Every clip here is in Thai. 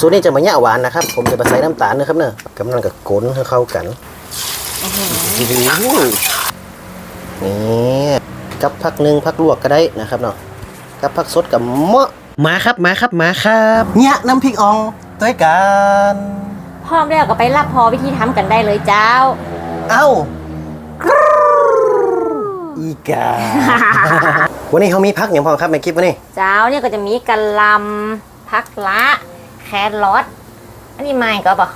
สูตรนี้จะมาแย่หวานนะครับ ผมจะมาใส่น้ำตาลนะครับเนอะกำลังกับกลนให้เข้ากันโอ้โหนี่กับพักหนึ่งพักลวกก็ได้นะครับเนาะกับพักสดกับเมาะมาครับมาครับมาครับเนี่ยน้ำพริกอ่องด้วยกันพร้อมแล้วก็ไปรับพอวิธีทำกันได้เลยเจ้า เอ้าอีกา วันนี้เขามีพักอย่างพอครับในคลิปวันนี้ เจ้าเนี่ยก็จะมีกะหลำพักละ แครอทอันนี้ไม่ก็ปะ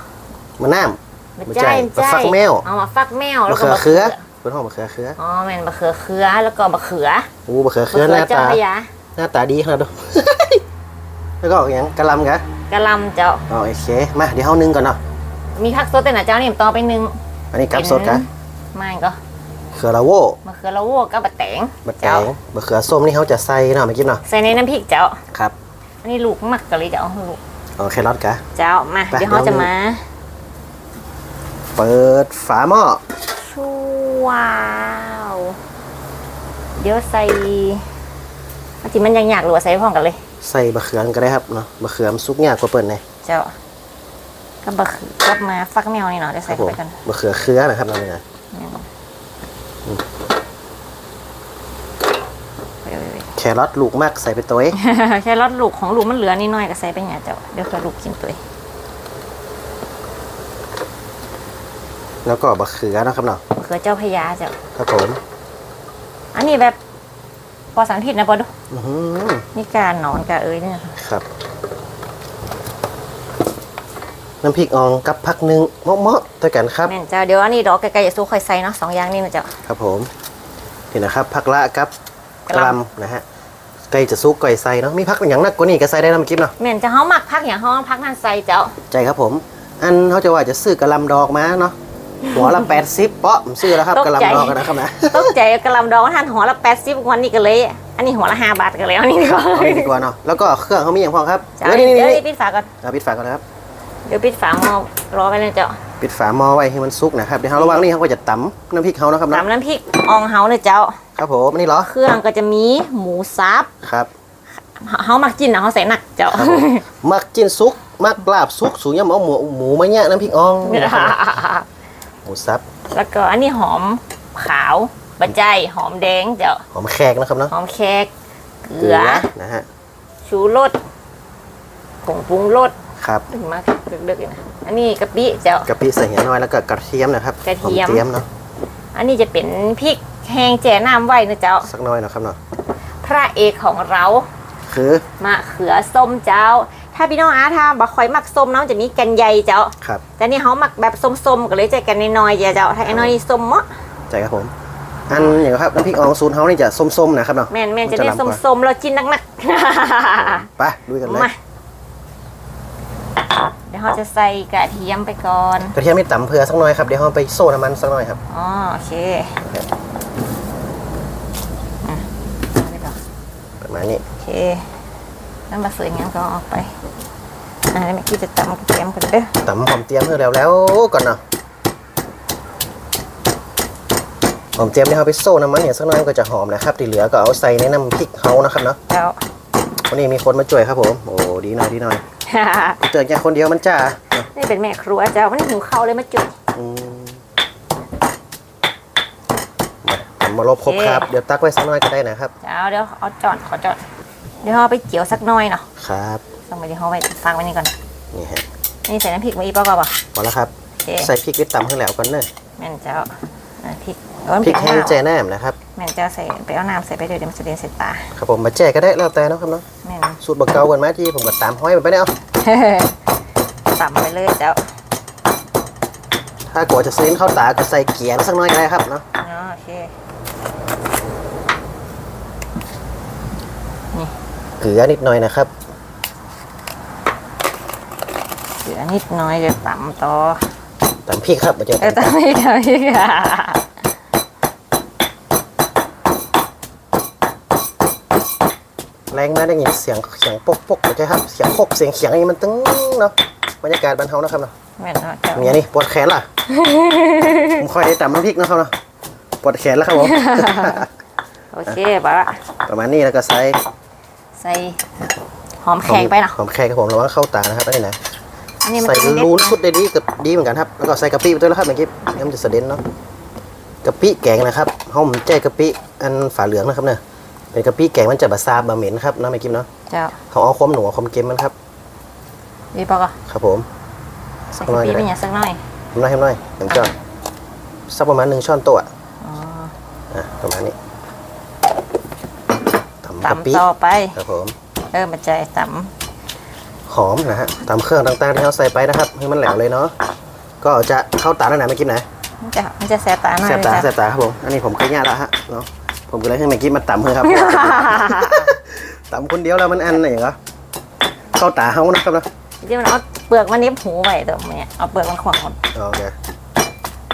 มะนาวไม่ไม่ใช่ใช่ไม่มะใช่ฟักแมวเอามาฟักแมวมะแล้วก็เขือเขือเป็นห้องมะเขือเขืออ๋อแม่นมะเขือเขือแล้วก็มะเขืออู้มะเขือมะเขือหเขือน้าเจ้าตาพระยาหน้าตาดีขนาดดูแล้วก็อย่างกะหลำกะกะหลำเจ้าอ๋อโอเคมาเดี๋ยวเขานึ่งก่อนเนาะมีผักสดแต่หนะเจ้านี่ต่อไปหนึ่งอันนี้กับสดกะไม่ก็เขือละโวมะเขือละโวกกับบะแตงบะแตเจ้างมะเขือส้มนี่เขาจะใส่เนาะไม่กินเนาะใส่ในน้ำพริกเจ้าครับ อันนี้ลูกมักกะเลยเจ้าลูก เอาแครอทกะ เจ้ามา ไปเดี๋ยวเขาจะมา เปิดฝาหม้อชูว้าว เดี๋ยวใส่อันที่มันยังอยากหรือว่าใส่พร้อมกันเลย ใส่มะเขือก็ได้ครับเนาะมะเขือมนซุกยากกว่าเปิดเลยเจ้าก็บะขือกับมาฟักแมวนี่เนาะเดี๋ยวคใส่รับผเข้ามไปกันมะเขือเขือนะครับนั่นเองนะไปไป แครอทลูกมากใส่ไปตัวเองไปแค่รอดลูกของลูกมันเหลือนิดหน่อยก็ใส่ไปเนี่ยเจ้าเดี๋ยวเพื่อลูกกินตัวเองแล้วก็มะเขือนะครับเนาะมะเขือเจ้าพญาเจ้าครับผมอันนี้แบบปลอดสารพิษนะปอดูอื้อหือนี่การหนอนกาเอ้ยเนี่ยครับ น้ำพริกอ่องกับผักหนึ่งเมาะๆด้วยกันครับแม่นเจ้าเดี๋ยวอันนี้ดอกไกลๆจะสู้ค่อยใส่เนาะสองอย่างนี่นะเจ้าครับผมนี่นะครับผักละกับกกะระหหล่ำลำนะฮะ ไก่จะซุกไก่ใส่เนาะมีผักอย่างนักกว่านี้ก็ใส่ได้นะเมื่อกี้เนาะแม่นจะเฮาหมักพักอย่างเฮาพักนั่นใส่เจ้าใจครับผม อันเขาจะว่าจะซื้อกระหลำดอกมาเนาะหัวละแปดสิบเปาะผมซื้อแล้วครับกระหลำดอกกันนะครับนะต้องใจกระหลำดองท่านหัวละ80วันนี้ก็เลย อันนี้หัวละ5บาทก็เลยเอานี่ดีกว่าเอานี่ดีกว่าเนาะแล้วก็เครื่องเขามีอย่างพอครับเจ้าเดี๋ยวเดี๋นี่ยวนี่เดี๋ยวปิดฝาก่อนเอาปิดฝาก่อนนะครับเดี๋ยวปิดฝาหม้อรอไว้เลยเจ้า ปิดฝาหม้อไว้ให้มันซุกนะครับเดี๋ยวเราระหว่างนี้เขาก็จะตำน้ำพริกเขานะครับเนาะตำน้ำพริกอองเฮาเลยเจ้า ครับผมอันนี้เหรอเครื่องก็จะมีหมูสับครับเฮามักกินนะเฮาใส่หนักเจ้า ครับผมมักจิ้นซุกมักลาบซุกสูงยำเอาหมูหมูมาเนี่ยน้ำพริกอ่องนี่นะครับหมูสับแล้วก็อันนี้หอมขาวบะใจหอมแดงเจ้าหอมแขกนะครับเนาะหอมแขกเกลือนะฮะ ชูรสผงปรุงรส ครับถึงมาดึกๆเลยนะอันนี้กะปิเจ้ากะปิใส่เหี่ยน้อยแล้วก็กระเทียมนะครับกระเทียมหอเทียมเนาะอันนี้จะเป็นพริกแห้งแจ่น้ำไว้นะเจ้าสักหน้อยนะครับเนาะพระเอกของเรา คือมะเขือส้มเจ้า ถ้าพี่น้องอาถ้าบักคอยมักส้มเนาะจะมีแกันใหญ่เจ้าครับแต่นี่เขาหมักแบบส้มๆก็เลยใจกันน้อยๆเจ้าถ้าไอ้น้อยนี่ส้มมะใจครับผมอันอย่างครับน้ำพริกอ่องศูนย์เฮานี่จะส้มๆนะครับเนาะแม่นแม่นจะได้ลำกว่าส้มๆเรากินนักไปลุยกันๆเลยมาเดี๋ยวเราจะใส่กระเทียมไปก่อน กระเทียมไม่ต่ำเผื่อสักหน่อยครับเดี๋ยวเราไปโซ่น้ำมันสักหน่อยครับอ๋อโอเคอะเอาไปก่อนประมาณนี้ โอเคแล้วมาเสืองั้นก็เอาออกไปอ่าแล้วเมื่อกี้จะตำกระเทียมกันเด้อตำหอมเตรียมเพื่อแล้วแล้วก่อนเนาะหอมเตรียมเนี่ยเขาไปโซ่น้ำมันเนี่ยสักหน่อยมันก็จะหอมนะครับที่เหลือก็เอาใส่ในน้ำพริกเขานะครับเนาะเจ้าวันนี้มีคนมาช่วยครับผม โอ้ดีหน่อยดีหน่อย เตือนแค่คนเดียวมันจ้านี่เป็นแม่ครัวเจ้าวันนี้หิวข้าวเลยมาจุดอืมมาผมมาลบครบโอเคครับ เดี๋ยวตักไว้สักหน่อยก็ได้นะครับเจ้าเดี๋ยวเอาจอดขอจอด เดี๋ยวเอาไปเจียวสักหน่อยเนาะ ครับต้องไปที่ห้องไว้ฟังไว้นี่ก่อน นี่ฮะ นี่ใส่น้ำพริกมาอีกเปล่าป่ะพอแล้วครับโอเคใส่พริกนิดต่ำขึ้นแล้วก่อนเนอะแม่นเจ้าน้ำพริกเอาน้ำพริกแห้งเน่าแจแนมนะครับแม่นเจ้าใส่ไปเอาน้ำใส่ไปเดี๋ยวเดี๋ยวมันจะเด่นใส่ตา ครับผมมาแจก็ได้แล้วแต่เนาะครับเนาะ แม่นสูตรบักเกากันมาที่ผมก็ตามห้อยมันไปเนี่ยเอา ต่ำไปเลยเจ้าถ้ากลัวจะซื้อข้าวตาก็ใส่เกียร์สักหน่อยก็ได้ครับเนาะอ๋อโอเคเกลือนิดหน่อยนะครับเหลือนิดน้อยเดี๋ยวต่ำต่อตามพริกครับมาเจอเออต่ำอีกต่ำอีกอะ แรงมาได้ยินเสียงเสียงปกปกมาเจอครับเสียงโคกเสียงเขียงอย่างนี้มันตึ้งเนาะบรรยากาศบ้านเฮานะครับเนาะแม่นเนาะเจ้าเมียนี่ปวดแขนล่ะผมคอยได้ตำน้ำพริกนะครับเนาะปวดแขนแล้วครับผม โอเคปะละประมาณนี้แล้วก็ใส่ใส่หอมแขกไปเนาะหอมแขกครับผมระวังเข้าตานะครับอันนี้นะอันนี้มันใส่จะไม่เด็ดรูนนะสุดได้ดีกับดีเหมือนกันครับแล้วก็ใส่กะปิไปด้วยแล้วครับเมื่อกี้งั้นมันจะเสด็นเนาะกะปิแกงนะครับห้องแจ้กะปิอันฝาเหลืองนะครับเนี่ย เป็นกะปิแกงมันจะบะซาบะเหม็นครับนะเมื่อกี้เนาะเจ้าเขาเอาความหนัวความเค็มมันครับดีปะก็ครับผมใส่กะปิเป็นอย่างสักหน่อยทำหน่อยทำหน่อยอย่างจ้อนสักประมาณหนึ่งช้อนโต๊ะอะอ๋ออะประมาณนี้ตำกะปิตำต่อไปครับผมเออมาใจตหอมนะฮะตามเครื่องต่างๆที่เราใส่ไปนะครับให้มันแหลวเลยเนาะก็จะเข้าตาแล้วนะไม่กินนะำมันจะมันจะแสบตาหน่อยแสบตาเลยแสจ้ะบตาครับผมอันนี้ผมก็ยากแล้วฮะเนาะ ผมก็เลยให้เมื่อกี้มาตำเพื่อครับตำคนเดียวแล้วมันอันไหนเหรอเข้าตาเฮานะครับเนาะที่มันเอาเปลือกมันเน็บหูไว้ตัวเนี่ยเอาเปลือกมันขวางหมดโอเค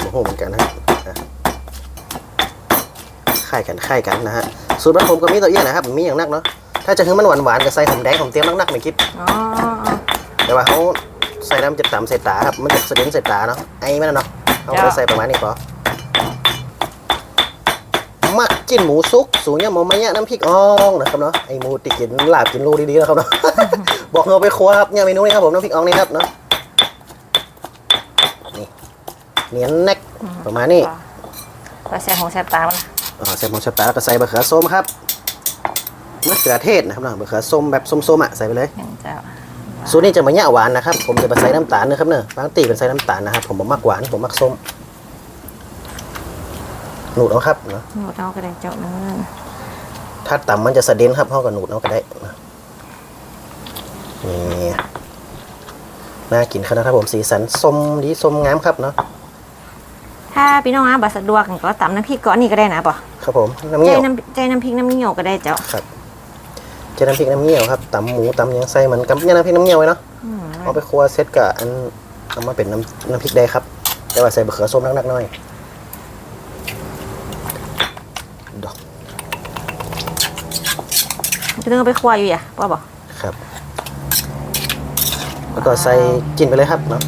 โอ้โหเหมือนกันฮะอะคล้ายกันคล้ายกันนะฮะสูตรบ้านผมก็มีตัวเอี้ยนะครับมีอย่างนักเนาะถ้าจะให้มันหวานๆก็ใส่หอมแดงหอมเตี้ยมนักๆไม่คิดอ๋อแต่ว่าเขาใส่น้ำจะต่ำใส่ตาครับมันจะเสด็นใส่ตาเนาะไอ้มันนะเนาะเขาก็ใส่ประมาณนี้พอ มักกินหมูซุก สูงเนี่ยหมูมะยะน้ำพริกอ่องนะครับเนาะไอหมูติกินลาบกินรูดีๆนะครับเนาะบอกเราไปครัวครับเนี่ยเมนูนี้ครับผมน้ำพริกอ่องนี่ครับเนาะนี่เนียนแน็กประมาณนี้ก็แสบหูแสบตามันอ๋อใส่หมูชะตาแล้วก็ใส่บะเขือส้มครับมะเขือเทศนะครับเนาะบะเขือส้มแบบส้มๆอะใส่ไปเลยเห็นเจ้าสูตรนี้จะมาเนี่ยหวานนะครับ ผมจะมาใส่น้ำตาลนะครับเนอะบางตีเป็นใส่น้ำตาลนะครับผมบ่มักหวานผมมักส้ม หนูดเอาครับเนาะหนูเอากระเด็นเจ้าเนื้อถ้าต่ำมันจะสะเด็นครับเขากับหนูดเอาก็ได้นะนี่น่ากินขนาดครับผมสีสันส้มดีส้มงามครับเนาะถ้าพี่น้องอาบัสะดวกก็ตำน้ำพริกก้อนนี่ก็ได้นะป่ะครับผมน้ำใจเงี้ยวน้ำใจน้ำพริกน้ำเงี้ยวก็ได้เจ้าครับเจะน้ำพริกน้ำเงี้ยวครับตำหมูตำหยังใส่เหมือนกับเนี่ยน้ำพริกน้ำเงี้ยวไว้เนาะอืมเอาไปครัวเซตกับอันเอามาเป็นน้ำน้ำพริกได้ครับ แต่ว่าใส่บะเขือส้มนักๆหน่อยดอก จะต้องเอาไปควายอยู่อะป่ะบอกครับ แล้วก็ใส่จิ้นไปเลยครับเนาะ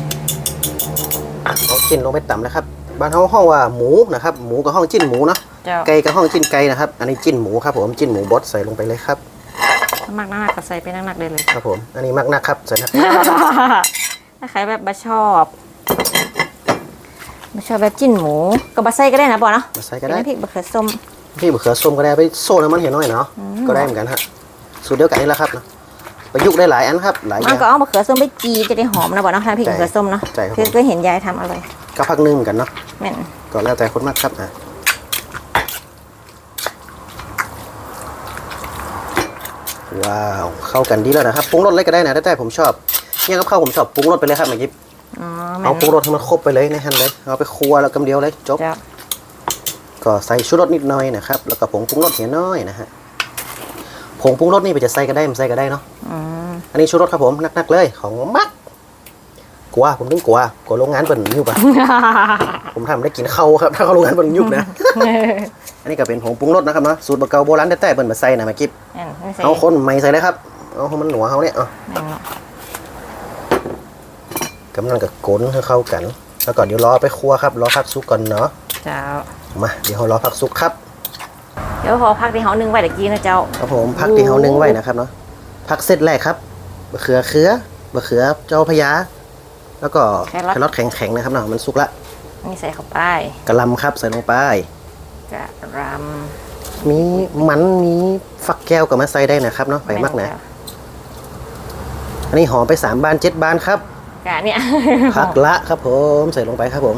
เอาจิ้นลงไปต่ำนะครับ บ้านเขาห้องว่าหมูนะครับ หมูกับห้องจิ้นหมูเนาะ เจ้าไก่กับห้องจิ้นไก่นะครับ อันนี้จิ้นหมูครับผม จิ้นหมูบดใส่ลงไปเลยครับมากนักๆก็ใส่ไปนักๆเลยเลย ครับผม อันนี้มักนักครับ ใส่นักถ้าใครแบบบะชอบบ่ชอบแบบจิ้นหมูก็บะไส้ก็ได้นะป่ะเนาะมาใส่ก็เป็นได้น้ำพริกบะเขือส้ม พี่บะเขือส้มก็ได้เอาไปโซ่น้ำมันเห็นหน่อยเนาะอืมก็ได้เหมือนกันฮะ สูตรเดียวกันนี่แหละครับเนาะประยุกต์ได้หลายอันครับหลายอมันย่างก็เอาบะเขือส้มไปจีจะได้หอมนะป่ะเนาะทำพริกใช่บะเขือส้มเนาะใช่ครับคือก็เห็นยายทำอร่อยก็พักหนึงเหมือนกันเนาะแม่นก็แล้วแต่คนมากครับอะว้าวเข้ากันดีแล้วนะครับปรุงรสอะไรก็ได้นะแต่แต่ผมชอบเนี่ยกับข้าวผมชอบปรุงรสไปเลยครับเมื่อกี้อ๋อแม่เอานปรุงรสให้มันครบไปเลยในหันเลยเอาไปครัวแล้วกำเดียวเลยจบเจ้าก็ใส่ชูรสนิดหน่อยนะครับ แล้วก็ผงปรุงรสเหี่ยน้อยนะฮะ ผงปรุงรสนี่ไปจะใส่ก็ได้มันใส่ก็ได้เนาะอืมอันนี้ชูรสครับผมนักๆเลยของมักกลัวผมถึงกลัวกลัวโรงงานเป็นยุบอะ ผมทำได้กินข้าวครับ ถ้าเขาโรงงานเป็นยุบนะ อันนี้ก็เป็นผงปรุงรสนะครับเนาะสูตรบะเกาโบราณแต่ๆเปิ่นมาใส่นะมากิบแม่นไม่ใส่เอาคนใหม่ใส่เลยครับเอาให้มันหนัวเขาเนี่ยเอาแม่นเนาะกำลังกับกลนให้เข้ากัน แล้วก็เดี๋ยวรอไปคั่วครับรอพักซุกก่อนเนาะเจ้ามาเดี๋ยวเรารอพักซุกครับ เดี๋ยวพอพักที่เขานึ่งไว้ตะกี้นะเจ้าครับผมพักที่เขานึ่งไว้นะครับเนาะพักเซตแรกครับบะเขือเขือบะเขือเจ้าพญาแล้วก็แครอทแข็งๆนะครับเนาะมันสุกละนี่ใส่เข้าไปกระหลำครับใส่ลงไปกระรมีมันมีฟักแก้วกับมาใส่ได้นะครับเนาะำไปมากนะแเจ้อันนี้หอมไปสามบานเจ็ดบานครับกะเนี่ยผักละครับผมใส่ลงไปครับผม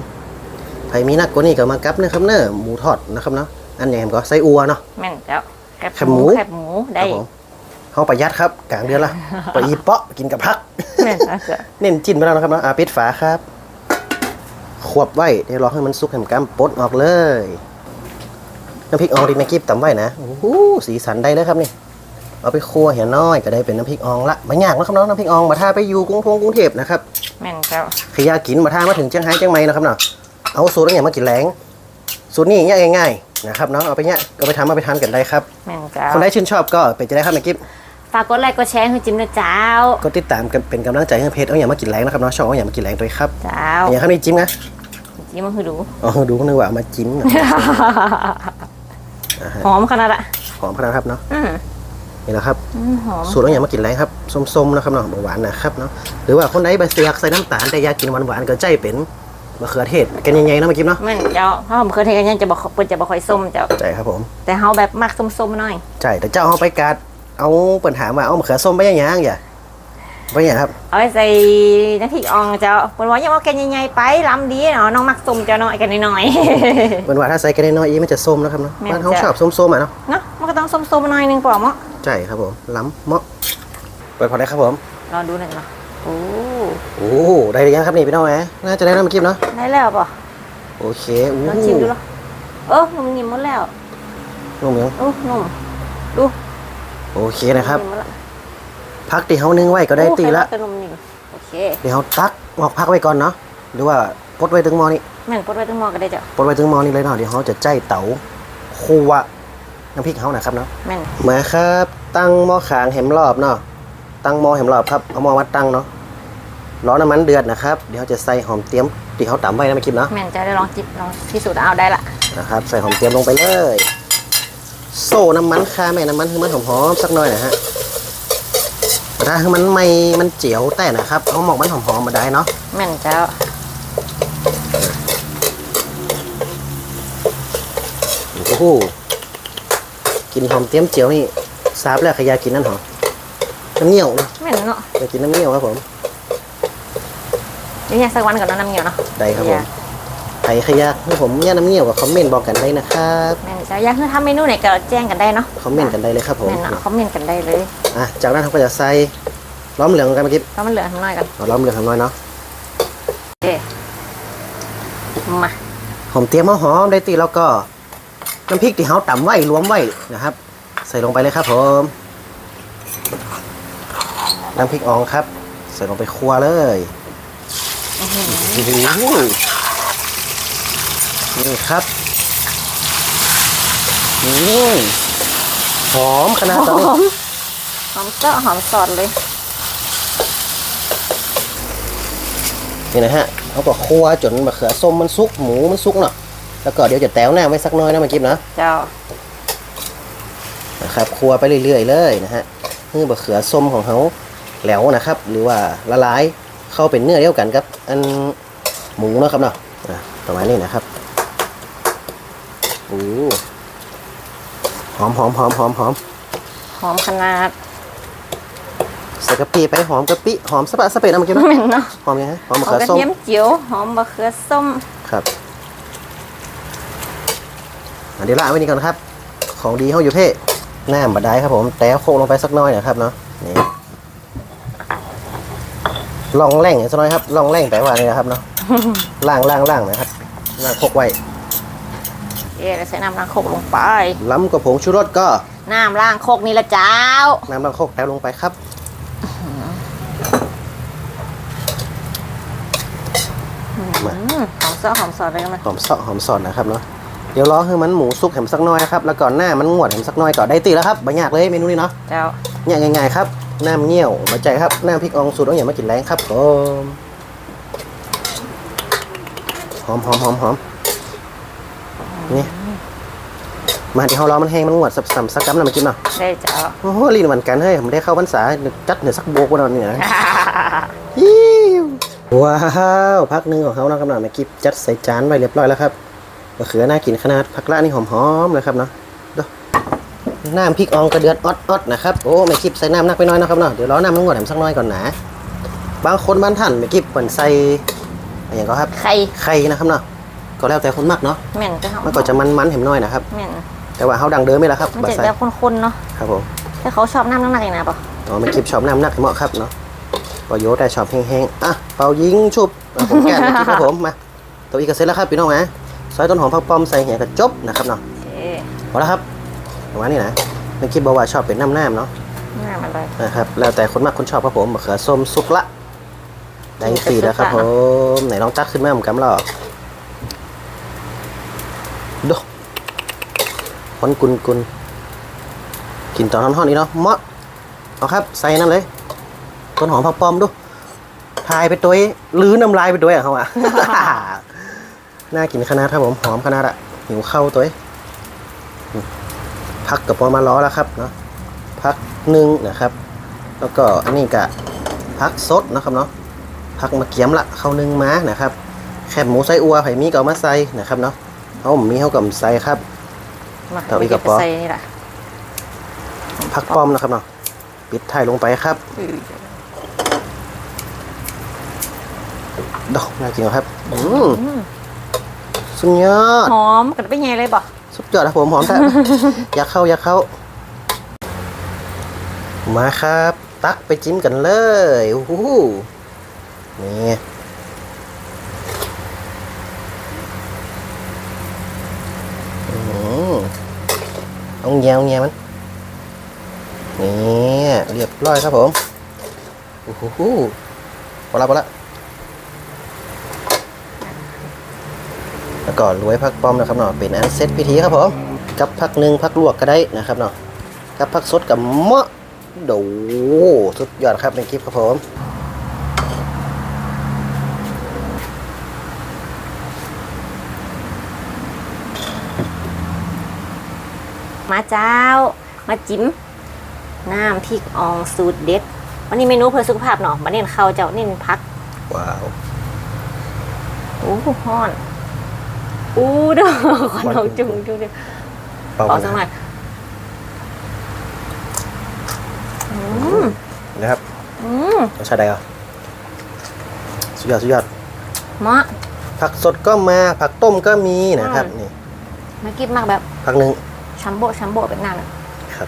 ใครมีนักกว่านี้ก็มากับนะครับเนอะหมูทอดนะครับเนาะ อันนี้ก็ไส้อัวเนาะ แม่นเจ้าแคบแคบหมู แคบหมูคได้รับผมเขาประหยัดครับกลางเดือนละ ไปอีเปาะกินกับพัก แม่นเจ้าเน้นจิ้นไปแล้วนะครับเนาะอาปิดฝาครับ ขวบไว้เดี๋ยวรอให้มันสุกแหมกัมปลดออกเลยน้ำพริกอองที่แม่กิฟตำไว้นะโอ้โหสีสันได้เลยครับนี่ เอาไปคั่วเหี่ยน้อยก็ได้เป็นน้ำพริกอองละไม่ยากนะครับเนาะน้ำพริกอองมาท่าไปอยู่กรุงพงกรุงเทพนะครับแม่นเจ้าขยากินมาท่ามาถึงเชียงไฮ้เชียงใหม่นะครับเนาะเอาสูตรอะไรมากินแรงสูตรนี้ง่ายง่ายๆ นะครับเนาะเอาไปเนี่ยเอาไปทำเอาไปทานกันได้ครับ แม่นเจ้าคนใดชื่นชอบก็ไปจะได้ครับแม่กิฟฝากกดไลค์กดแชร์ให้จิ้มนะเจ้าก็ติดตามกันเป็นกำลังใจให้เพจเอาอย่างมากินแรงนะครับเนาะช่องเอาอย่างมากินแรงด้วยครับเจ้าอย่างข้างนี้จิ้มนะจิ้มมันคือดูอ๋อดูนึกว่าเอามาจิ้มนะหอมขนาดละหอมขนาดครับเนาะอืมนี่แหละครับ อืมหอม สูตรต้องอย่างมากินอะไรครับส้มๆนะครับเนาะเบาหวานนะครับเนาะหรือว่าคนไหนไปเสียกใส่น้ำตาลแต่อยากกินหวานๆก็ใจเป็น มะเขือเทศกันยังไงนะเมื่อกี้เนาะแม่นเจ้าเพราะผมเคยเทกันยังจะบอกเปิ้นจะบอกค่อยส้มเจ้า ใช่ครับผมแต่เฮาแบบมักส้มๆหน่อย ใช่แต่เจ้าเอาไปกัดเอาปัญหามาเอามะเขือส้มไปยังไงอย่าไปยังครับ เอาไปใส่น้ำพริกอ่องเจ้าเปิ้นว่าอย่าเอาแกนใหญ่ๆไปล้ำดีเนาะน้องมักส้มเจ้าน้อยกันน้อยเป็นว่าถ้าใส่กันน้อยๆอีมันจะส้มนะครับเนาะแม่นบ้านเขาจ้ะชอบส้มๆอะเนาะๆเนาะมันก็ต้องส้มๆหน่อยหนึงเปล่าเนาะใช่ครับผมล้ำเหมาะเปิดพอได้ครับผมรอดูหน่อยเนาะ โอ้โอ้โหได้หรือยังครับนี่พี่น้องแหมน่าจะได้นะเมื่อกี้เนาะได้แล้วป่ะโอเคอู้ลองชิมดูเหรอเออนุ่มนิ่มหมดแล้วนุ่มยังอู้นุ่มดูโอเคนะครับมหมดแล้วพักตีเฮานึ่งไว้ก็ได้โอ้ตีละไข่ดาวก็นุ่มนิ่มโอเคเดี๋ยวเฮาตักออกพักไว้ก่อนเนาะหรือว่าปลดไว้ถึงหมอนี่แม่นปดไว้ตั้งหมอก็ได้เจ้าปลดไว้ถึงหมอนี่เลยเนาะเดี๋ยวเฮาจะใจเต๋าคั่วน้ำพริกเฮานะครับเนาะแม่นมาครับ ตั้งหม้อขางแหมรอบเนาะ ตั้งหม้อแหมรอบครับเอาหม้อมาตั้งเนาะร้อนน้ำมันเดือดนะครับ เดี๋ยวเราจะใส่หอมเตรียมที่เขาตำไว้นะเมื่อกี้เนาะแม่นจะได้ลองจิบลองพิสูจน์เอาได้ละนะครับ ใส่หอมเตรียมลงไปเลย โซ่น้ำมันค่ะแม่น้ำมันให้มันหอมๆสักหน่อยนะฮะถ้าให้มันไม่มันเจียวแต่นะครับเอาหมอกมันหอมๆมาได้เนาะแม่นเจ้าโอ้โหกินหอมเตรียมเจียวนี่ซาบแล้วขยากินนั่นหอม น้ำเงี้ยวนะแม่นเนาะอยากกินน้ำเงี้ยวครับผมเดี๋ยวเนี่ยสักวันก่อนเนาะน้ำเหนียวเนาะได้ครับผมใครขยากให้ผมเนี่ยน้ำเงี้ยวกับคอมเมนต์บอกกันได้นะครับแม่นเจ้าอยากให้ทำเมนูไหนก็แจ้งกันได้เนาะคอมเมนต์กันได้เลยครับผมแม่นเนาะคอมเมนต์กันได้เลยอะจากนั้นเราก็จะใส่ล้อมเหลืองกันเมื่อกี้แล้วมันเหลือข้างน้อยกันเอาล้อมเหลืองทำน้อยเนาะโอเคมาหอมเตรียมหอมได้ตีแล้วก็น้ำพริกที่เขาตำไว้รวมไว้นะครับ ใส่ลงไปเลยครับผม น้ำพริกอ่องครับ ใส่ลงไปครัวเลยนี่ครับอหอมขนาดตอนนี้หอมหอมก็หอมสดเลยนี่นะฮะเขาก็คั่วจนมะเขือส้มมันสุกหมูมันสุกเนาะแล้วก็เดี๋ยวจะแต้วหน้าไว้สักน้อยนะมื่อกี้นะเจ้านะครับคั่วไปเรื่อยๆเลยนะฮะนี่มะเขือส้มของเขา แหลวนะครับ หรือว่าละลายเข้าเป็นเนื้อเดียวกันกับ อันหมูเนาะครับเนาะอะประมาณนี้นะครับโอ้หอมหอมหอมหอมหอมหอมขนาดใส่กะปิไปหอมกะปิหอมสะปะสะเปะนะเมื่อกี้นะแม่นเนาะหอมยังไงหอมหมะอมเขือกระส้มเทียมเจียวหอมมะเขือส้มครับอะเดี๋ยวละไว้นี่ก่อนครับ ของดีเขาอยู่เพ่น้ำบดได้ครับผม แต่โคกลงไปสักหน้อยนะครับเนาะนี่ ลองแร่งสักหน่อยครับลองแร่งแปลว่าอะไรนะครับเนาะล่างล่างล่างนะครับล่างโคกไว้เอ๊ะใส่น้ำล้างโคกลงไป ล้ำกับผงชูรสก็น้ำล้างโคกนี่ละเจ้า น้ำล้างโคกแต้วลงไปครับมาอืมหอมซอสหอมสอดเลยมันหอมเสาะหอมสอดนะครับเนาะเดี๋ยวรอให้มันหมูสุกแหมสักหน้อยนะครับแล้วก่อนหน้ามันงวดแหมสักหน้อยก่อนได้ตีแล้วครับบะยากเลยเมนูนี้เนาะเจ้าเนี่ยง่ายๆครับ น้ำเงี้ยวมาใจครับ น้ำพริกอองสูตรต้องอย่ามากินแรงครับผมหอมหอมหอมหอมนี่มาเดี๋ยวเรารอมันแห้งมันงวดสับสับสักกั๊มนะมากินเนาะได้เจ้าโอ้โหรีนวันกันเฮ้ยผมได้เข้าพรรษาจัดเหนือสักโบกวันนั้นเนี่ยนะฮิวว้าวพักหนึ่งของเขาเนาะกำลังมากิบจัดใส่จานไว้เรียบร้อยแล้วครับมะเขือน่ากินขนาดผักละนี่หอมๆเลยครับเนาะดู น้ำพริกอองกระเดือดออดออดนะครับโอ้ไม่กิบใส่น้ำนักไปหน้อยนะครับเนาะเดี๋ยวรอน้ำมันงวดแหมสักหน้อยก่อนนะบางคนบ้านท่านไม่กิบเหมือนใส่อะไรอย่างก็ครับไข่ไข่นะครับเนาะก็แล้วแต่คนมักเนาะแม่นก็หอมมันก็จะมันๆเห็มน้อยนะครับแม่นแต่ว่าเขาดังเดิมไม่ละครับมันบาจะใส่แบบข้นๆเนาะครับผมแต่เขาชอบน้ำน้ำหนักอย่างนะปะอ๋อมันคลิปชอบน้ำหนักเหมาะครับเนาะประโยชน์ได้ชอบแห้งๆอะเป่ายิงชุบอะผมแกะมากินครับผมมาตัวอีกก็เสร็จแล้วครับพี่น้องนะซอยต้นหอมผักป้อมใส่เหี่ยกระจบนะครับเนาะโอเคพอแล้วครับ ประมาณนี้นะในคลิปบอกว่าชอบเป็นน้ำน้ำๆเนาะน้ำมันเลยนะครับแล้วแต่คนมากคนชอบครับผมมะเขือส้มสุกละได้ตีแล้วครับผมไหนลองจักขึ้นมาเหมือนกันหรอดูคนกุนกุนๆกินตอนร้อนๆนี้เนาะเหมาะเอาครับ ใส่นั่นเลยต้นหอมผักป้อมดูทายไปตัวลื้อน้ำลายไปตัวอะเขาอะน่ากินขนาดครับผมหอมขนาดอะหิวเข้าวตัวอืม พักกับพอมาล้อแล้วครับเนาะพพักหนึ่งนะครับ แล้วก็อันนี้กะพักสดนะครับเนาะพักมาเกียมละเข้าหนึ่งมานะครับ แคบหมูไส้อัวไผ่มีก็เอามาใส่นะครับเนาะเอามีเขากับใส่ครับมาเอาอีกกระป๋องใส่นี่แหละพักป้อมนะครับเนาะปิดท้ายลงไปครับดอกน่ากินครับ อืมสุดยอดหอมกันไปไงเลยบ่ สุดยอดครับผมหอมแท้ อยากเข้าอยากเข้า มาครับ ตักไปจิ้มกันเลยโอ้โหนี่อืมเอาแงวแงวมันนี่เรียบร้อยครับผมโอ้โหพอละพอละ แล้วก็รวยพักป้อมนะครับเนาะเป็นอันเซตพิธีครับผมกับพักหนึ่งพักลวกก็ได้นะครับเนาะกับพักสดกับเมาะโดสุดยอดครับในคลิปครับผมมาเจ้า มาจิ้มน้ำพริกอ่องสูตรเด็ด วันนี้เมนูเพื่อสุขภาพเนาะมาเน้นข้าวเจ้าเน้นพัก ว้าวอู้หูฮ้อน อู้เด้อขอนเอาจุงจุงเด้อเป่าขอกัสักนหน่อยอืมนะครับอืมรสชาติใดอะสุดยอดสุดยอดเหมาะผักสดก็มาผักต้มก็มีนะครับอืมนี่มากินมากแบบผักหนึ่งชัมโบชัมโบเป็นหน้าเลยครับ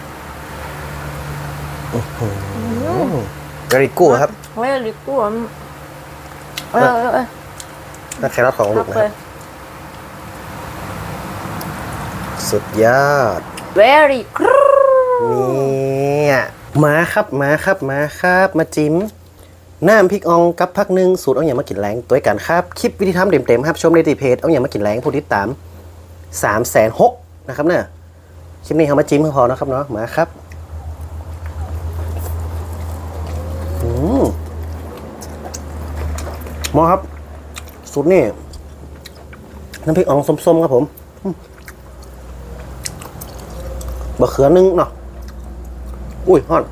กะหรี่กู้ครับเฮ้ยลิกุ้มเออเออเออและแครอทของลูพักกนะเลครัยบ สุดยอด very good เนี่ยมาครับมาครับมาครับ มาจิ้มน้ำพริกอองกับพักหนึ่งสูตรเอาอย่างมากินแรงตัวกันครับ คลิปวิธีทำเต็มๆครับชมในตีเพจเอาอย่างมากินแรงผู้ติดตามสามแสนหกนะครับเนี่ยคลิปนี้เขามาจิ้มก็พอนะครับเนาะมาครับอืมหมอครับสูตรนี่น้ำพริกอองส้มๆครับผมอืม บะเขือนึ่งเนาะ อุ้ยฮอน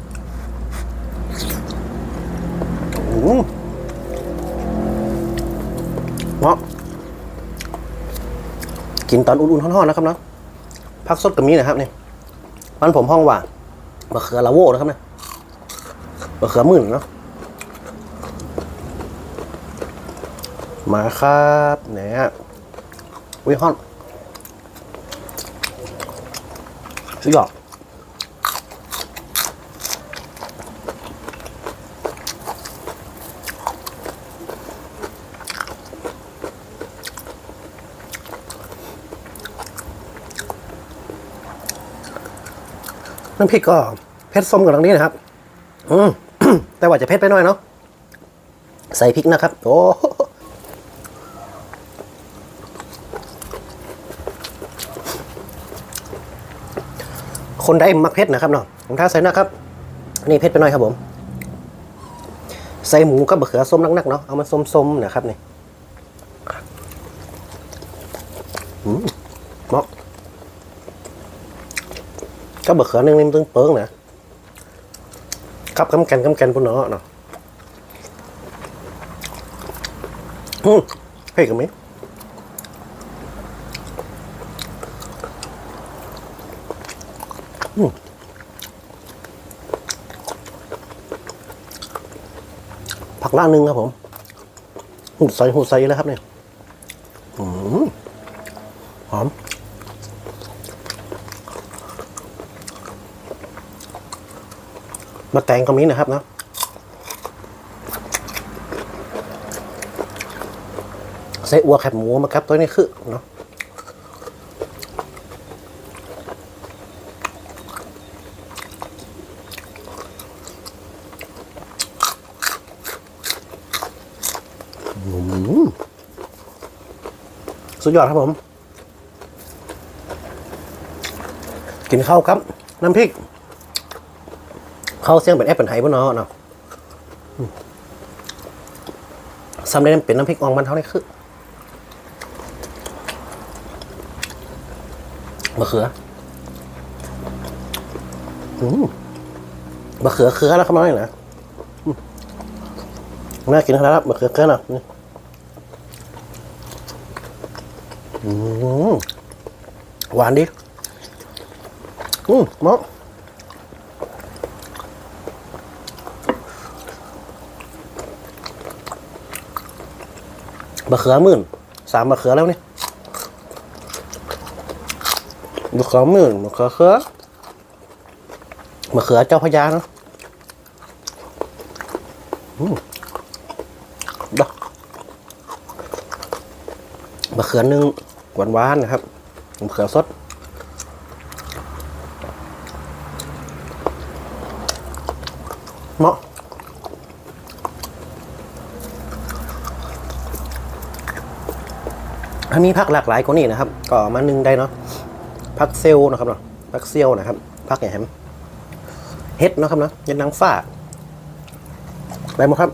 อืมเหมาะกินตอนอุ่นๆฮ้อนๆนะครับเนาะพักสดกับนี้นะครับเนี่ยมันผมห้องว่าบะเขือลาโวนะครับเนี่ยบะเขือหมื่นเนาะมาครับเนี่ยอุ้ยฮ้อน สุดยอดน้ำพริกก็เผ็ดส้มกับตรงนี้นะครับ อืมแต่ว่าจะเผ็ดไปหน่อยเนาะ ใส่พริกนะครับ โอ้ คนได้มักเผ็ดนะครับเนาะผมท้าใส่นะครับนี่เผ็ดไปหน่อยครับผม ใส่หมูกับบะเขือส้มนักๆเนาะเอามาส้มๆนะครับนี่มเหมาะก็บะเขือนึงนี่มันตึงเปิ้งนะกับกำกันกำกันปุ่นเนาะเนาะอืมเฮ้ยกับมิอืมผัก ล่างหนึ่งครับผมหูดใสหูดใสแล้วครับเนี่ยหอมมาแตงก็มีนะครับเนาะใส่อัวแคบหมูมาครับตัวนี้คือเนาะ สุดยอดครับผม กินข้าวครับ น้ำพริกข้าวเสี่ยงเป็นแอปเป็นไห้บ่เนาะเนาะอืมซ้ำได้เป็นน้ำพริกอ่องมันเท่านี้คือมะเขือมะเขือเขือแล้วครับน้อยนะอืมน่ากินครับมะเขือเขือนะนี่อืม หวานดิอืมเหมาะมะเขือมื่นสามมะเขือแล้วนี่มะเขือมื่นมะเขือเขือมะเขือเจ้าพระยาเนาะอืมดอกมะเขือนึ่ง หวานๆนะครับมะเขือสดเหมาะถ้ามีผักหลากหลายกว่านี้นะครับ ก็เอามานึ่งได้เนาะผักเซลล์นะครับเนาะผักเซียวนะครับผักอย่างแฮมเฮ็ดนะครับเนาะเฮ็ดนางฟ้าไปหมดครับ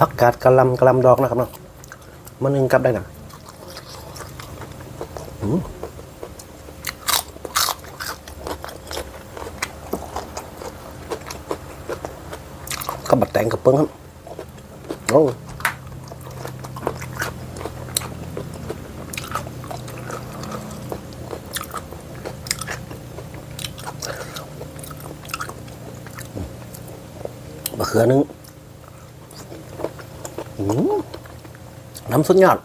ผักกาดกะลำกะลำดอกนะครับเนาะมานึ่งกับได้นะกับบัดแตงกับเปิ้งครับโอ้บะเขือนึง อืมน้ำสุดยอด